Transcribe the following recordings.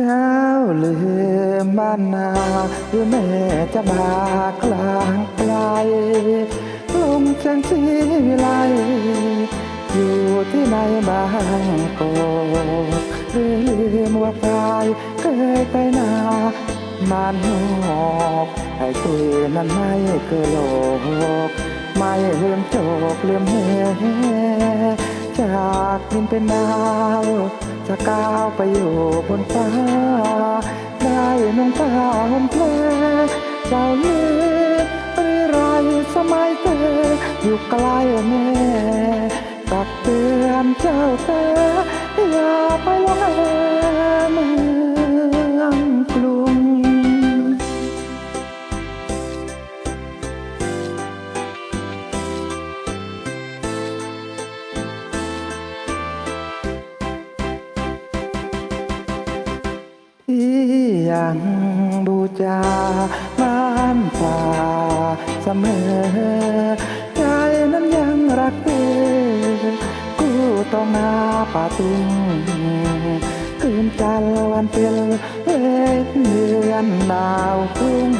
เจ้าลืมบ้านนาหรือแม่จะบากลางไกลลงแสงสีวิไลอยู่ที่ไหนบางกอกหรือลืมว่าพายเคยไปนาบ้านนอกไอ้ตุยนั้นไม่เคยหลอกไม่ลืมโจกลืมแห่ จากดินเป็นดาว จะก้าวไปอยู่บนฟ้า ได้นุ่งผ้าห่มแพรเจ้าเลือหรือไรสมัยเธออยู่ใกล้แม่ตักเตือนเจ้าเธอ ยังบูชาบ้านป่าเสมอใจนั้นยังรักเธอกู้ต้องนาป่าตุงคืนจันทร์วันเพ็ญเล็กเดือนดาวพุ่ง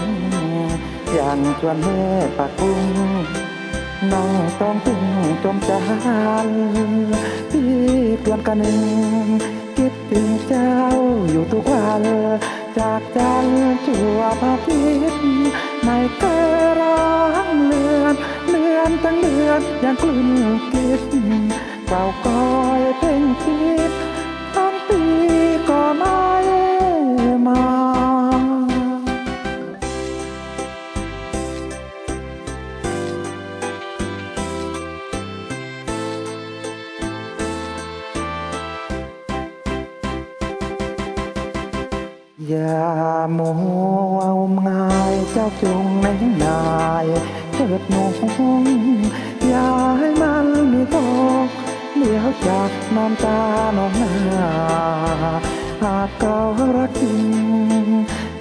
ยังชวนแม่ปากกุ้งน้องต้องตึงจมจานพี่เตือนกันหนึ่งคิดถึงเจ้าอยู่ทุกวัน จากจันทร์ชั่วพระพิษไม่เคยร้างเลือนเลือนตั้งเดือนยังกลุ่นกิดเก่าก้อยเพ่งคิด อย่าโมเอางายเจ้าจงในนายเกิดหนงอย่าให้มันมีตกเดี๋ยวจากน้ำตาหนองนาหากเก่ารักจริง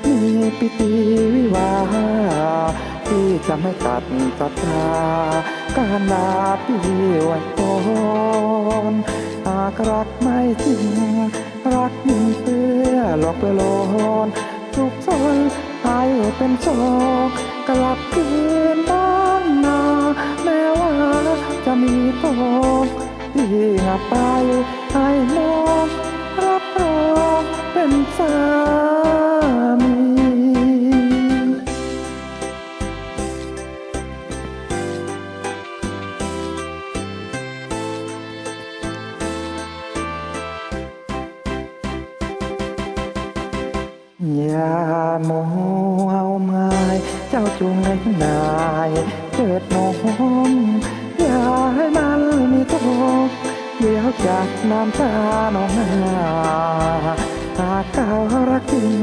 มีพิธีวิวาที่จะไม่ตัดศรัทธาการลาพี่ว้ก่อนหากรักไม่จริง รักยิ่งเพื่อ หลอกเพื่อโลนทุกซนให้เป็นโชคกลับคืนบ้านนาแม้ว่าจะมีตกที่หาไปให้มองรับรองเป็นสา อย่าโมเอาไม้เจ้าจงเล็กนายเกิดโนมอย่าให้มันมีโทษเดี๋ยวจากน้ำตาหนองนาหากเก่ารักจริง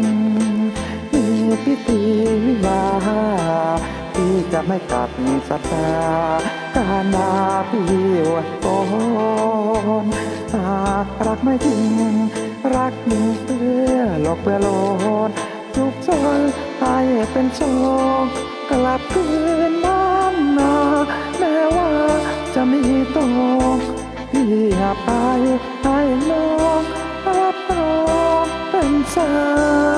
มีพิธีวิวาห์ที่จะไม่ตัดศรัทธาการนาพี่อวยพรหากรักไม่จริง รักมึงเพื่อหลอกเพื่อโลนทุกจนให้เป็นโชคกลับคืนบ้านนาแม้ว่าจะมีตกที่หาไปให้น้องรับรองเป็นสา